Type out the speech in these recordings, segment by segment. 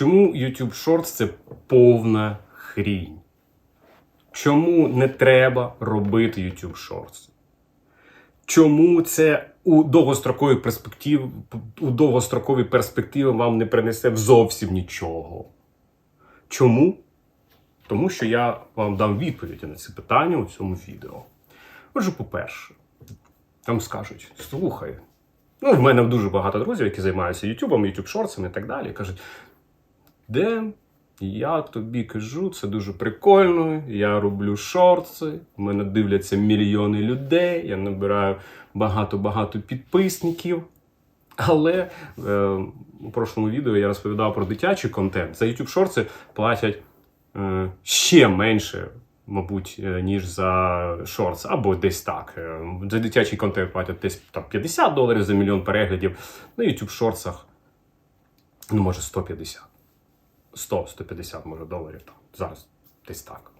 Чому YouTube Shorts це повна хрінь? Чому не треба робити YouTube Shorts? Чому це у довгостроковій перспективі, у довгостроковій перспективі вам не принесе зовсім нічого? Чому? Тому що я вам дам відповіді на ці питання у цьому відео. Отже, по-перше, там скажуть: слухай, ну, в мене дуже багато друзів, які займаються Ютубом, Ютуб шорцами і так далі. Кажуть, де я тобі кажу, це дуже прикольно. Я роблю шорти, мене дивляться мільйони людей, я набираю багато-багато підписників. Але е, у прошлому відео я розповідав про дитячий контент. За YouTube шорти платять е, ще менше, мабуть, е, ніж за шортс, або десь так. Е, За дитячий контент платять десь там 50 доларів за мільйон переглядів. На YouTube шорцах, ну, може, 150. 100-150 може доларів там. Зараз десь так.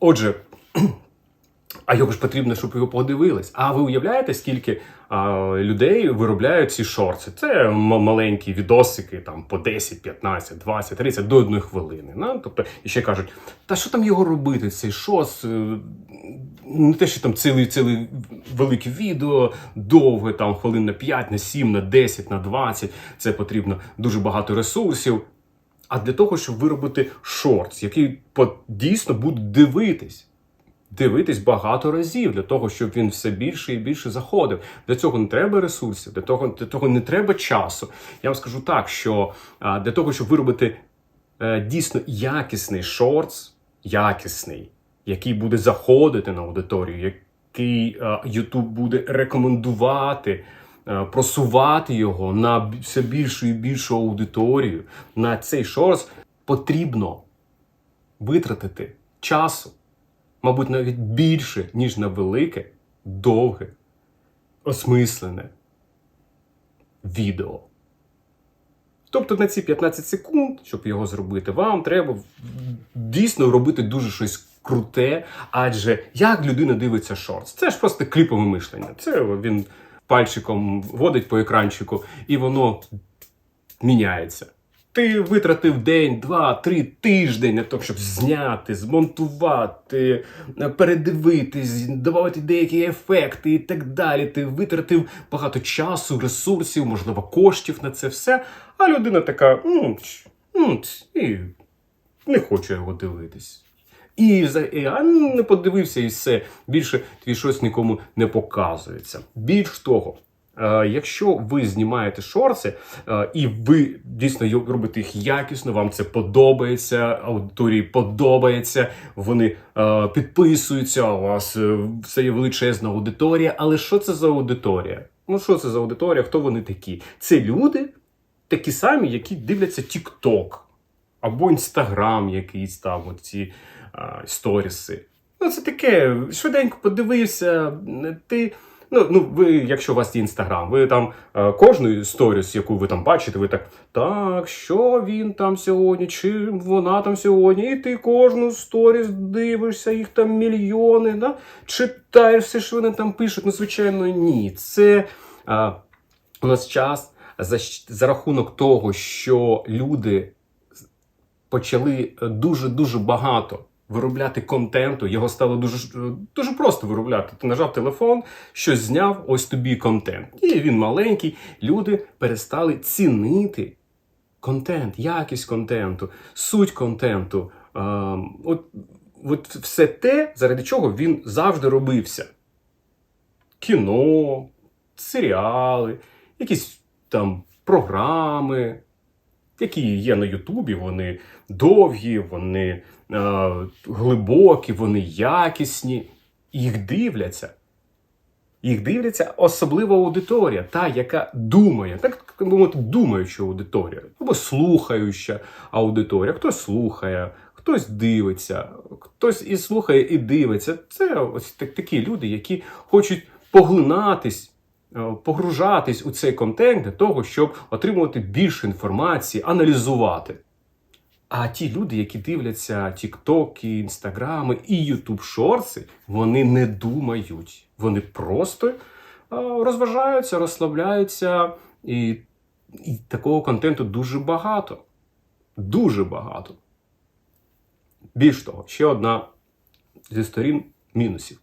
Отже, а його ж потрібно, щоб його подивились. А ви уявляєте, скільки а, людей виробляють ці шорти? Це маленькі відосики, там по 10, 15, 20, 30 до одної хвилини. Ну, тобто, і ще кажуть, та що там його робити? Цей шос, е, не те, що там цілий цілий велике відео, довге, там хвилин на 5, на 7, на 10, на 20. Це потрібно дуже багато ресурсів. А для того, щоб виробити шортс, який дійсно будуть дивитись. Дивитись багато разів для того, щоб він все більше і більше заходив. Для цього не треба ресурсів, для того, для того не треба часу. Я вам скажу так, що для того, щоб виробити е, дійсно якісний шортс, якісний, який буде заходити на аудиторію, який е, YouTube буде рекомендувати, е, просувати його на все більшу і більшу аудиторію, на цей шортс потрібно витратити часу мабуть, навіть більше, ніж на велике, довге, осмислене відео. Тобто на ці 15 секунд, щоб його зробити, вам треба дійсно робити дуже щось круте. Адже як людина дивиться шортс? Це ж просто кліпове мишлення. Це він пальчиком водить по екранчику, і воно міняється. Ти витратив день, два, три тиждень на те, щоб зняти, змонтувати, передивитись, додати деякі ефекти і так далі. Ти витратив багато часу, ресурсів, можливо, коштів на це все. А людина така, і не хочу його дивитись. І за а, не подивився, і все. Більше твій щось нікому не показується. Більш того, е, якщо ви знімаєте шорти, е, і ви дійсно робите їх якісно, вам це подобається, аудиторії подобається, вони е, підписуються, у вас е, все є величезна аудиторія. Але що це за аудиторія? Ну, що це за аудиторія? Хто вони такі? Це люди, такі самі, які дивляться TikTok або Інстаграм якийсь там, оці сторіси. Ну, це таке, швиденько подивився. Ти. Ну, ну, ви, якщо у вас є інстаграм, ви там е, кожну сторіс, яку ви там бачите, ви так, так, що він там сьогодні, чи вона там сьогодні, і ти кожну сторіс дивишся, їх там мільйони, да? читаєш все, що вони там пишуть. Ну, звичайно, ні. Це а, у нас час за, за рахунок того, що люди почали дуже дуже багато виробляти контенту. Його стало дуже дуже просто виробляти. Ти нажав телефон, щось зняв, ось тобі контент. І він маленький. Люди перестали цінити контент, якість контенту, суть контенту. А, от, от все те, заради чого він завжди робився. Кіно, серіали, якісь там програми, які є на Ютубі, вони довгі, вони е, глибокі, вони якісні. Їх дивляться. Їх дивляться особлива аудиторія, та, яка думає, так би мовити, думаюча аудиторія, або слухаюча аудиторія. Хтось слухає, хтось дивиться, хтось і слухає, і дивиться. Це ось так- такі люди, які хочуть поглинатись погружатись у цей контент для того, щоб отримувати більше інформації, аналізувати. А ті люди, які дивляться тіктоки, інстаграми і Ютуб шорти, вони не думають. Вони просто е, розважаються, розслабляються, і, і такого контенту дуже багато. Дуже багато. Більш того, ще одна зі сторін мінусів.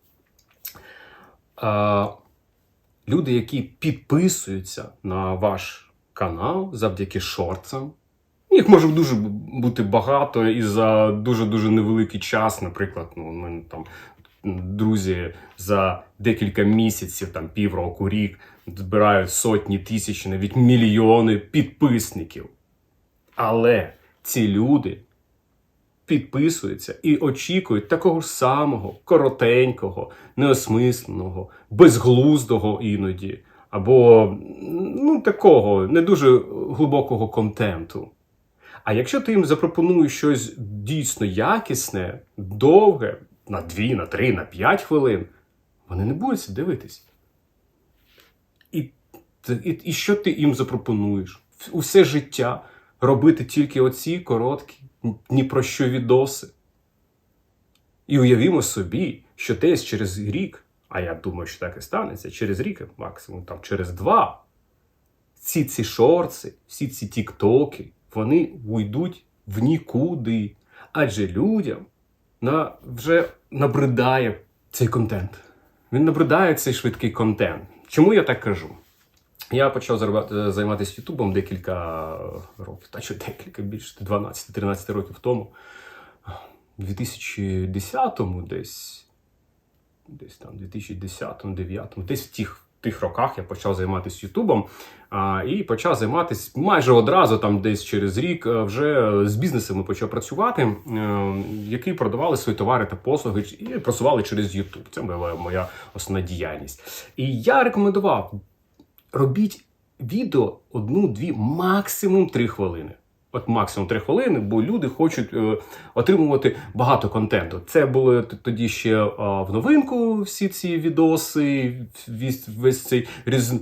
А, люди, які підписуються на ваш канал завдяки шорцам, їх може дуже бути багато і за дуже-дуже невеликий час. Наприклад, ну, у мене там друзі за декілька місяців, там півроку, рік збирають сотні тисяч, навіть мільйони підписників. Але ці люди підписуються і очікують такого ж самого коротенького, неосмисленого, безглуздого іноді, або ну, такого не дуже глибокого контенту. А якщо ти їм запропонуєш щось дійсно якісне, довге, на 2, на 3, на 5 хвилин, вони не будуть це дивитись. І, і, і що ти їм запропонуєш? Усе життя робити тільки оці короткі, ні про що відоси. І уявімо собі, що десь через рік, а я думаю, що так і станеться, через рік, максимум там через два, всі ці шорти, всі ці тіктоки, вони уйдуть в нікуди. Адже людям на, вже набридає цей контент. Він набридає цей швидкий контент. Чому я так кажу? Я почав зарабати- займатися Ютубом декілька років, та що декілька більше 12-13 років тому. У 2010-му десь, десь там, 2010-му, 2009-му, десь в тих, тих роках я почав займатися Ютубом а, і почав займатися майже одразу, там десь через рік, е, вже з бізнесами почав працювати, е, які продавали свої товари та послуги і просували через Ютуб. Це була моя основна діяльність. І я рекомендував робіть відео одну-дві, максимум три хвилини. От максимум три хвилини, бо люди хочуть е, отримувати багато контенту. Це було тоді ще е, в новинку всі ці відоси, весь, весь цей різ,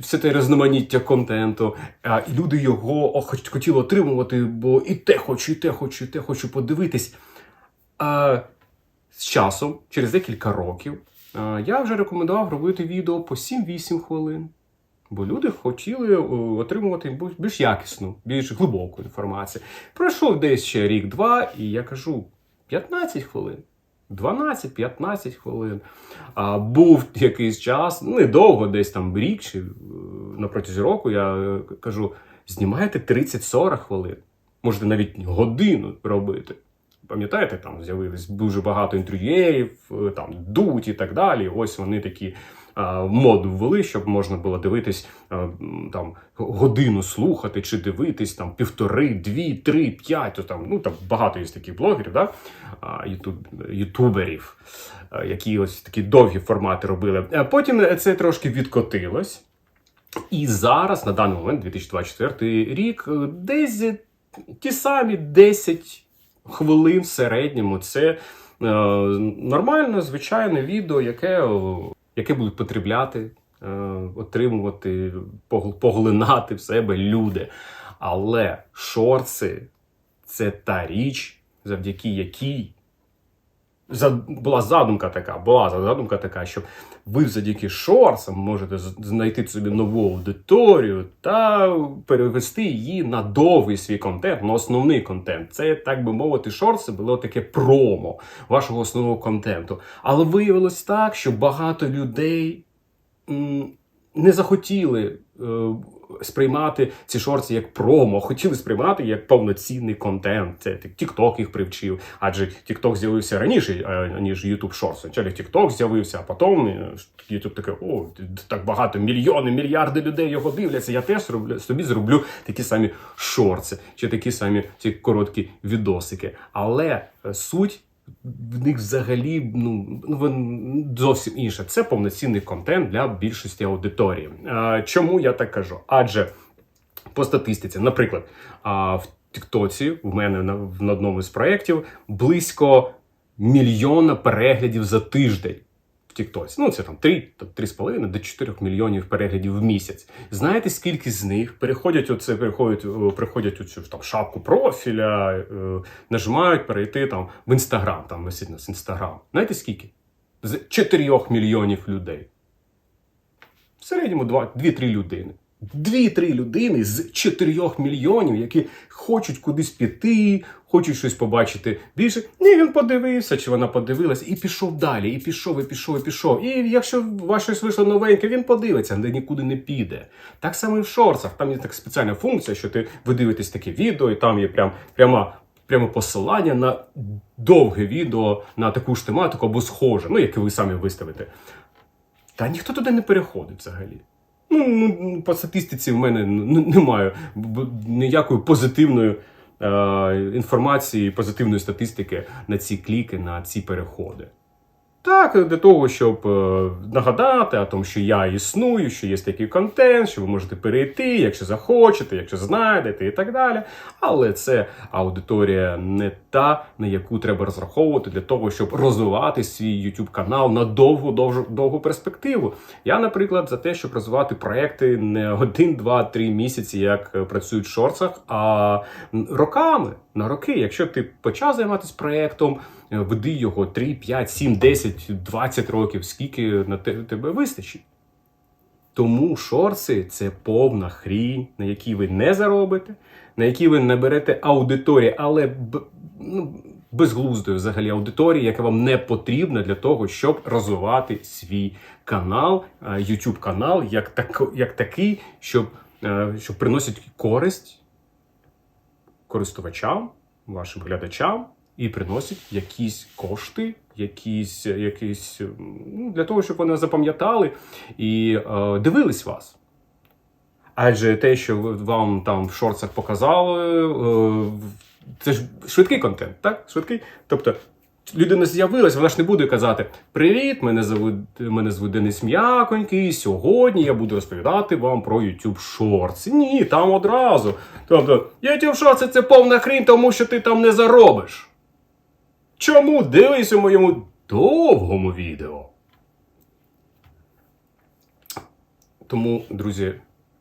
все те різноманіття контенту. А, і люди його о, хоч- хотіли отримувати, бо і те хочу, і те хочу, і те хочу подивитись. А, з часом, через декілька років, а, я вже рекомендував робити відео по 7-8 хвилин. Бо люди хотіли отримувати більш якісну, більш глибоку інформацію. Пройшов десь ще рік-два, і я кажу: 15 хвилин. 12-15 хвилин. А, був якийсь час, ну, недовго, десь там рік чи е, на протязі року, я е, кажу: знімайте 30-40 хвилин. Можете навіть годину робити. Пам'ятаєте, там з'явилось дуже багато інтерв'єрів, е, там дуть і так далі. Ось вони такі моду ввели, щоб можна було дивитись там годину слухати чи дивитись там півтори, дві, три, п'ять. То там ну там багато є таких блогерів, да? ютуб, ютуберів, які ось такі довгі формати робили. Потім це трошки відкотилось. І зараз, на даний момент, 2024 рік, е, десь ті самі 10 хвилин в середньому. Це е, нормальне, звичайне відео, яке, е, яке будуть потребляти, е, отримувати, погл- поглинати в себе люди. Але шорси це та річ, завдяки якій була задумка така, була задумка така, що ви завдяки шорсам можете знайти собі нову аудиторію та перевести її на довгий свій контент, на основний контент. Це, так би мовити, шорси було таке промо вашого основного контенту. Але виявилось так, що багато людей не захотіли. Е, Сприймати ці шорти як промо, хотіли сприймати як повноцінний контент. Це TikTok їх привчив, адже TikTok з'явився раніше, е, ніж YouTube Shorts. Спочатку TikTok з'явився, а потім е, YouTube таке, о, так багато, мільйони, мільярди людей його дивляться. Я теж роблю, собі зроблю такі самі шорти, чи такі самі ці короткі відосики. Але суть в них взагалі ну, зовсім інше. Це повноцінний контент для більшості аудиторії. Чому я так кажу? Адже по статистиці, наприклад, в Тіктоці в мене на, в- одному з проєктів близько мільйона переглядів за тиждень. В Тіктоці. Ну, це там 3-3,5 до 4 мільйонів переглядів в місяць. Знаєте, скільки з них переходять оце, переходять, приходять у цю там шапку профіля, е, нажимають перейти там в інстаграм, там висить нас інстаграм. Знаєте скільки? З 4 мільйонів людей. В середньому 2-3 людини. Дві-три людини з 4 мільйонів, які хочуть кудись піти, хочуть щось побачити більше. Ні, він подивився, чи вона подивилась, і пішов далі, і пішов, і пішов, і пішов. І якщо у щось вийшло новеньке, він подивиться, де нікуди не піде. Так само і в шорцах. Там є така спеціальна функція, що ти ви дивитесь таке відео, і там є прям пряма. Прямо посилання на довге відео на таку ж тематику або схоже, ну яке ви самі виставите. Та ніхто туди не переходить взагалі. Ну, ну по статистиці в мене немає ніякої позитивної е, інформації, позитивної статистики на ці кліки, на ці переходи. Так, для того, щоб е, нагадати о тому, що я існую, що є такий контент, що ви можете перейти, якщо захочете, якщо знайдете і так далі. Але це аудиторія не та, на яку треба розраховувати для того, щоб розвивати свій YouTube канал на довгу, довгу, довгу перспективу. Я, наприклад, за те, щоб розвивати проекти не один, два, три місяці, як е, працюють в шорцах, а роками. На роки, якщо ти почав займатися проєктом, е, веди його 3, 5, 7, 10, 20 років, скільки на тебе вистачить. Тому шорти це повна хрінь, на якій ви не заробите, на якій ви наберете аудиторії, але б, ну, безглуздої взагалі аудиторії, яка вам не потрібна для того, щоб розвивати свій канал, е, YouTube канал, як, так, як такий, щоб, е, що приносить користь користувачам, вашим глядачам, і приносять якісь кошти, якісь, якісь ну, для того, щоб вони запам'ятали і е, дивились вас. Адже те, що вам там в шорцах показали, е, це ж швидкий контент, так? Швидкий. Тобто людина з'явилась, вона ж не буде казати: Привіт, мене звуть, мене звуть Денис М'яконький. Сьогодні я буду розповідати вам про YouTube Shorts. Ні, там одразу. Тобто, YouTube Shorts це повна хрінь, тому що ти там не заробиш. Чому дивись у моєму довгому відео? Тому, друзі,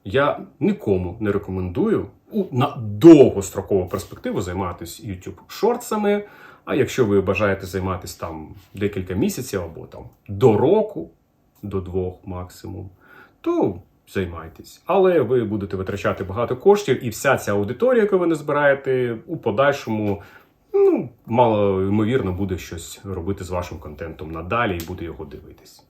я нікому не рекомендую на довгострокову перспективу займатися YouTube шортсами. А якщо ви бажаєте займатися там декілька місяців або там до року, до двох максимум, то займайтесь. Але ви будете витрачати багато коштів, і вся ця аудиторія, яку ви не збираєте, у подальшому ну, мало ймовірно буде щось робити з вашим контентом надалі і буде його дивитись.